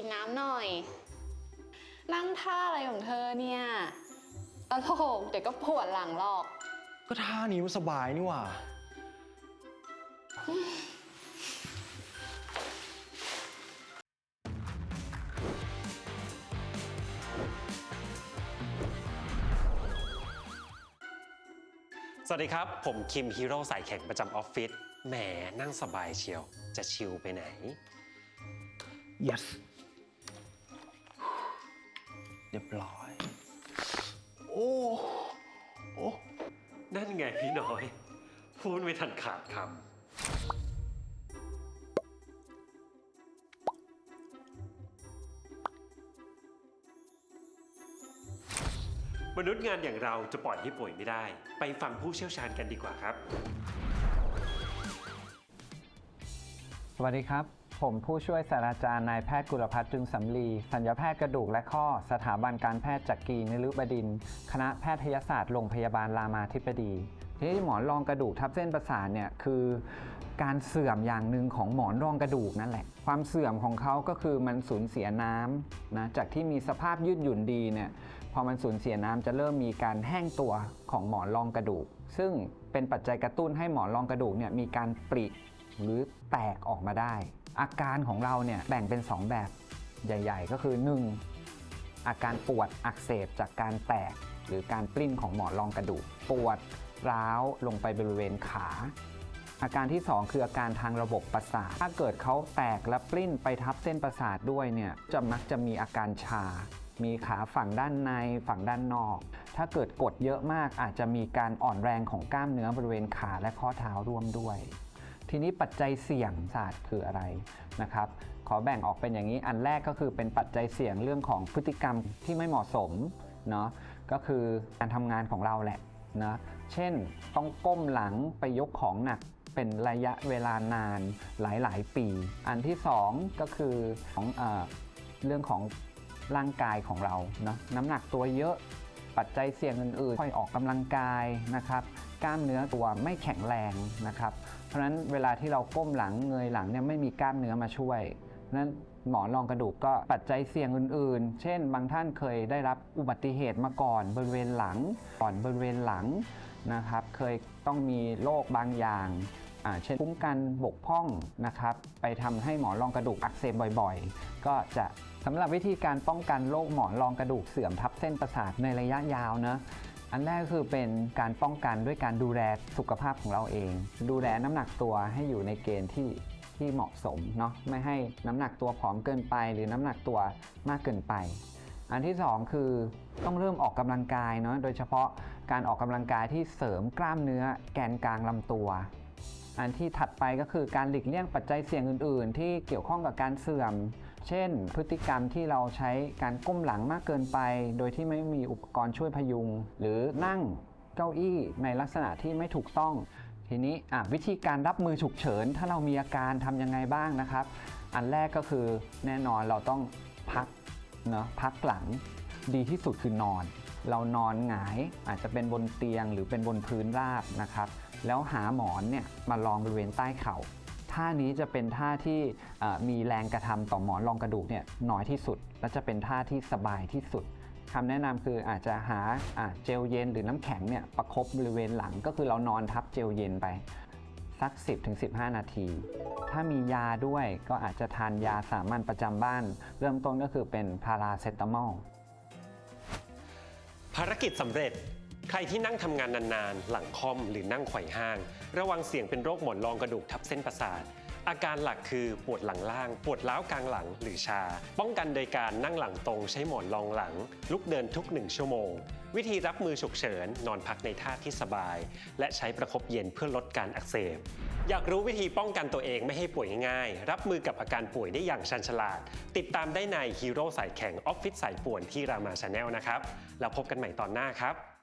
กินน้ำหน่อย นั่งท่าอะไรของเธอเนี่ยตลกเดี๋ยวก็ปวดหลังหรอก ก็ท่านี้มันสบายนี่หว่า สวัสดีครับ ผมคิมฮีโร่สายแข่งประจำออฟฟิศแหมนั่งสบายเชียว จะชิลไปไหน yes เรียบร้อย โอ้โอ้นั่นไงพี่น้อย พูดไม่ทันขาดคำมนุษย์งานอย่างเราจะปล่อยให้ป่วยไม่ได้ ไปฟังผู้เชี่ยวชาญกันดีกว่าครับ สวัสดีครับ ผมผู้ช่วยศาสตราจารย์นายแพทย์กุลพัฒน์จึงสำลีสัญญาแพทย์กระดูกและข้อ สถาบันการแพทย์จักรีนฤบดิน คณะแพทยศาสตร์โรงพยาบาลรามาธิบดีทีนี้หมอนรองกระดูกทับเส้นประสาทเนี่ยคือการเสื่อมอย่างหนึ่งของหมอนรองกระดูกนั่นแหละ ความเสื่อมของเขาก็คือมันสูญเสียน้ำนะจากที่มีสภาพยืดหยุ่นดีเนี่ยพอมันสูญเสียน้ำจะเริ่มมีการแห้งตัวของหมอนรองกระดูก ซึ่งเป็นปัจจัยกระตุ้นให้หมอนรองกระดูกเนี่ยมีการปริหรือแตกออกมาได้ อาการของเราเนี่ยแบ่งเป็น 2 แบบใหญ่ ๆ ก็คือ 1. อาการปวดอักเสบจากการแตก หรือการปลิ้นของหมอนรองกระดูก ปวดร้าวลงไปบริเวณขา อาการที่ 2 คืออาการทางระบบประสาท ถ้าเกิดเขาแตกและปลิ้นไปทับเส้นประสาทด้วยเนี่ยจะมักจะมีอาการชา มีขาฝั่งด้านในฝั่งด้านนอก ถ้าเกิดกดเยอะมากอาจจะมีการอ่อนแรงของกล้ามเนื้อบริเวณขาและข้อเท้าร่วมด้วย ทีนี้ปัจจัยเสี่ยงศาสตร์คืออะไรนะครับขอแบ่งออกเป็นอย่างนี้อันแรกก็คือเป็นปัจจัยเสี่ยงเรื่องของพฤติกรรมที่ไม่เหมาะสมเนาะก็คือการทำงานของเราแหละนะเช่นต้องก้มหลังไปยกของหนักเป็นระยะเวลานานหลาย ๆ ปี อันที่สองก็คือของเออเรื่องของร่างกายของเราเนาะน้ำหนักตัวเยอะ ปัจจัยเสี่ยงอื่นๆค่อยออกกำลังกายนะครับ กล้ามเนื้อตัวไม่แข็งแรงนะครับ เพราะฉะนั้นเวลาที่เราก้มหลังเงยหลังเนี่ยไม่มีกล้ามเนื้อมาช่วยนั้นหมอนรองกระดูกก็ปัจจัยเสี่ยงอื่นๆ เช่น บางท่านเคยได้รับอุบัติเหตุมาก่อนบริเวณหลังก่อนบริเวณหลังนะครับ เคยต้องมีโรคบางอย่าง เช่นคุ้มกันบกพร่องนะครับ ไปทำให้หมอนรองกระดูกอักเสบบ่อยๆ ก็จะสำหรับวิธีการป้องกันโรคหมอนรองกระดูกเสื่อมทับเส้นประสาทในระยะยาวนะอันแรกก็คือเป็นการป้องกันด้วยการดูแลสุขภาพของเราเอง ดูแลน้ำหนักตัวให้อยู่ในเกณฑ์ที่ที่เหมาะสมเนาะไม่ให้น้ำหนักตัวผอมเกินไป หรือน้ำหนักตัวมากเกินไป อันที่สองคือต้องเริ่มออกกำลังกายเนาะโดยเฉพาะการออกกำลังกายที่เสริมกล้ามเนื้อแกนกลางลำตัว อันที่ถัดไปก็คือการหลีกเลี่ยงปัจจัยเสี่ยงอื่น ๆ ที่เกี่ยวข้องกับการเสื่อม เช่น พฤติกรรมที่เราใช้การก้มหลังมากเกินไป โดยที่ไม่มีอุปกรณ์ช่วยพยุง หรือนั่งเก้าอี้ในลักษณะที่ไม่ถูกต้อง ทีนี้วิธีการรับมือฉุกเฉิน ถ้าเรามีอาการทำยังไงบ้างนะครับ อันแรกก็คือแน่นอนเราต้องพักเนาะพักหลังดีที่สุดคือนอน เรานอนหงายอาจจะเป็นบนเตียงหรือเป็นบนพื้นราบนะครับ แล้วหาหมอนเนี่ยมารองบริเวณใต้เข่าท่านี้จะเป็นท่าที่มีแรงกระทำต่อหมอนรองกระดูกเนี่ยน้อยที่สุด และจะเป็นท่าที่สบายที่สุดคำแนะนำคืออาจจะหาะเจลเย็นหรือน้ำแข็งเนี่ยประคบบริเวณหลังก็คือเรานอนทับเจลเย็นไปสัก 10-15 นาที ถ้ามียาด้วยก็อาจจะทานยาสามัญประจำบ้าน เริ่มต้นก็คือเป็นพาราเซตามอลภารกิจสำเร็จ ใครที่นั่งทำงานนานๆ หลังคอมหรือนั่งไขว่ห้าง ระวังเสี่ยงเป็นโรคหมอนรองกระดูกทับเส้นประสาท อาการหลักคือปวดหลังล่าง ปวดล้าวกลางหลังหรือชา ป้องกันโดยการนั่งหลังตรงใช้หมอนรองหลัง ลุกเดินทุกหนึ่งชั่วโมง วิธีรับมือฉุกเฉิน นอนพักในท่าที่สบาย และใช้ประคบเย็นเพื่อลดการอักเสบอยากรู้วิธีป้องกันตัวเองไม่ให้ป่วยง่ายๆ รับมือกับอาการป่วยได้อย่างชันฉลาด ติดตามได้ในฮีโร่สายแข่งออฟฟิศสายป่วนที่รามาชาแนลนะครับ แล้วพบกันใหม่ตอนหน้าครับ